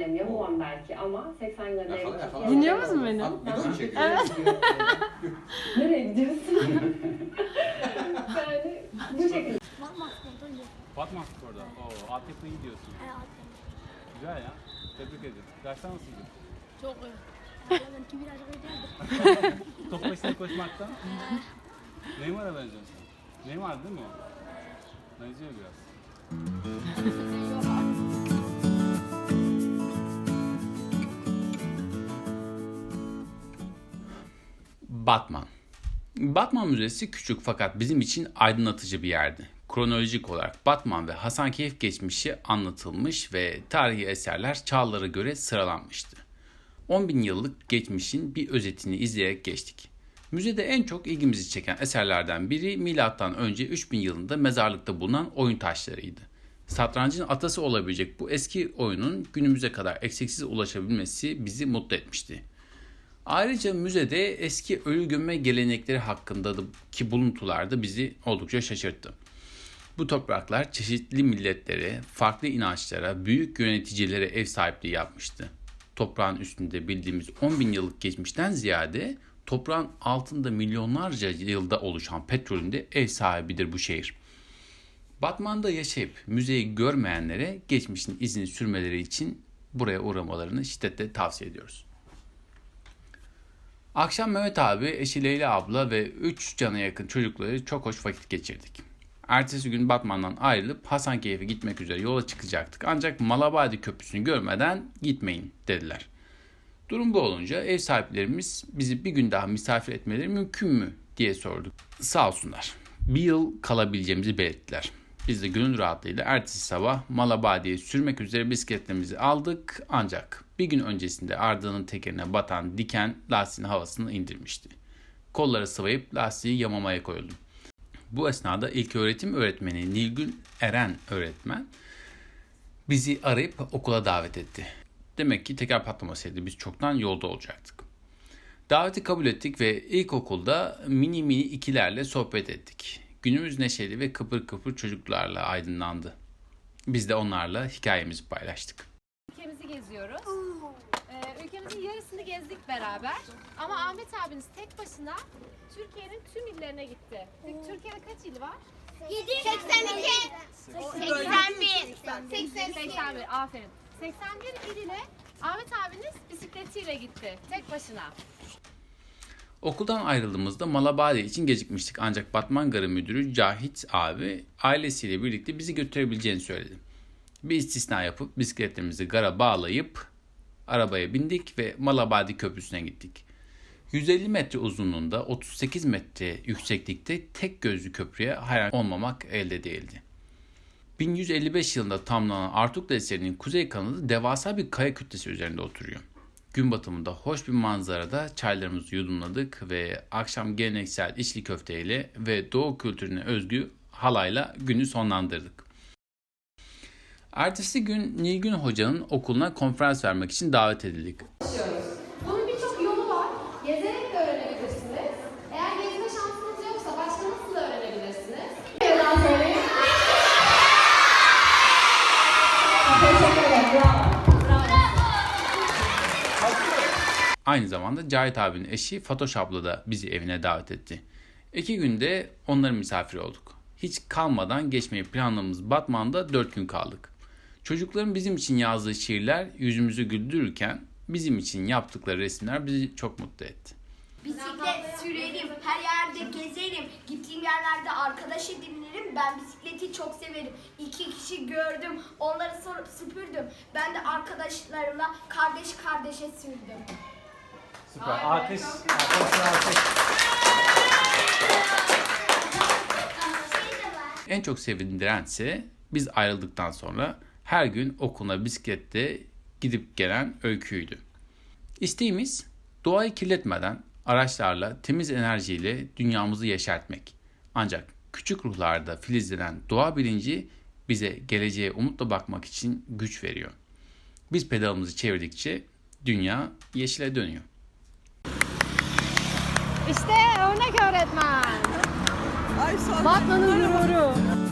annem ya babam belki ama 80 yılında Yakala, evli yakala. Dinliyor musun beni? Abi mu çekiyor? Evet. Nereye gidiyorsun? yani bu şekilde. Batman Spor'da. Oo, altyapı iyi diyorsun. Güzel ya. Tebrik ederim. Dersler nasıldı? Çok iyi. Benimki biraz öyle. Top başına koşmaktan. Neymar'a benziyorsun sen. Neymar değil mi o? Benziyor biraz. Batman. Batman Müzesi küçük fakat bizim için aydınlatıcı bir yerdi. Kronolojik olarak Batman ve Hasankeyf geçmişi anlatılmış ve tarihi eserler çağlara göre sıralanmıştı. 10 bin yıllık geçmişin bir özetini izleyerek geçtik. Müzede en çok ilgimizi çeken eserlerden biri milattan önce 3000 yılında mezarlıkta bulunan oyun taşlarıydı. Satrancın atası olabilecek bu eski oyunun günümüze kadar eksiksiz ulaşabilmesi bizi mutlu etmişti. Ayrıca müzede eski ölü gömme gelenekleri hakkındaki buluntular da bizi oldukça şaşırttı. Bu topraklar çeşitli milletlere, farklı inançlara, büyük yöneticilere ev sahipliği yapmıştı. Toprağın üstünde bildiğimiz 10 bin yıllık geçmişten ziyade toprağın altında milyonlarca yılda oluşan petrolün de ev sahibidir bu şehir. Batman'da yaşayıp müzeyi görmeyenlere geçmişin izini sürmeleri için buraya uğramalarını şiddetle tavsiye ediyoruz. Akşam Mehmet abi, eşi Leyla abla ve 3 cana yakın çocukları çok hoş vakit geçirdik. Ertesi gün Batman'dan ayrılıp Hasankeyf'e gitmek üzere yola çıkacaktık. Ancak Malabadi Köprüsü'nü görmeden gitmeyin dediler. Durum bu olunca ev sahiplerimiz bizi bir gün daha misafir etmeleri mümkün mü diye sorduk. Sağ olsunlar. Bir yıl kalabileceğimizi belirttiler. Biz de gönül rahatlığıyla ertesi sabah Malabadi'ye sürmek üzere bisikletlerimizi aldık ancak bir gün öncesinde ardının tekerine batan diken lastiğin havasını indirmişti. Kolları sıvayıp lastiği yamamaya koyuldum. Bu esnada ilk öğretim öğretmeni Nilgün Eren öğretmen bizi arayıp okula davet etti. Demek ki teker patlamasaydı biz çoktan yolda olacaktık. Daveti kabul ettik ve ilkokulda mini mini ikilerle sohbet ettik. Günümüz neşeli ve kıpır kıpır çocuklarla aydınlandı. Biz de onlarla hikayemizi paylaştık. Ülkemizi geziyoruz. Ülkemizin yarısını gezdik beraber. Ama Ahmet abiniz tek başına Türkiye'nin tüm illerine gitti. Türkiye'de kaç il var? 82. 81. 82. 81. Aferin. 81 il ile Ahmet abiniz bisikletiyle gitti. Tek başına. Okuldan ayrıldığımızda Malabadi için gecikmiştik ancak Batman Garı Müdürü Cahit abi ailesiyle birlikte bizi götürebileceğini söyledi. Bir istisna yapıp bisikletlerimizi gara bağlayıp arabaya bindik ve Malabadi Köprüsü'ne gittik. 150 metre uzunluğunda 38 metre yükseklikte tek gözlü köprüye hayran olmamak elde değildi. 1155 yılında tamamlanan Artuklu eserinin kuzey kanadı devasa bir kaya kütlesi üzerinde oturuyor. Gün batımında hoş bir manzarada çaylarımızı yudumladık ve akşam geleneksel içli köfteyle ve doğu kültürüne özgü halayla günü sonlandırdık. Ertesi gün Nilgün Hoca'nın okuluna konferans vermek için davet edildik. Bunun birçok yolu var. Gezerek de öğrenebilirsiniz. Eğer gezme şansınız yoksa başka nasıl da öğrenebilirsiniz? Bir daha söyleyin. Teşekkür ederim. Bravo. Aynı zamanda Cahit abinin eşi Fatoş abla da bizi evine davet etti. İki günde onların misafiri olduk. Hiç kalmadan geçmeyi planladığımız Batman'da dört gün kaldık. Çocukların bizim için yazdığı şiirler yüzümüzü güldürürken bizim için yaptıkları resimler bizi çok mutlu etti. Bisiklet sürerim, her yerde gezerim. Gittiğim yerlerde arkadaş edinirim. Ben bisikleti çok severim. İki kişi gördüm, onları sorup süpürdüm. Ben de arkadaşlarımla kardeş kardeşe sürdüm. Süper. Alkış. Alkış. Alkış. En çok sevindirense biz ayrıldıktan sonra her gün okuluna bisiklette gidip gelen öyküydü. İsteğimiz doğayı kirletmeden araçlarla temiz enerjiyle dünyamızı yeşertmek. Ancak küçük ruhlarda filizlenen doğa bilinci bize geleceğe umutla bakmak için güç veriyor. Biz pedalımızı çevirdikçe dünya yeşile dönüyor. İşte örnek öğretmen. Batman'ın gururu.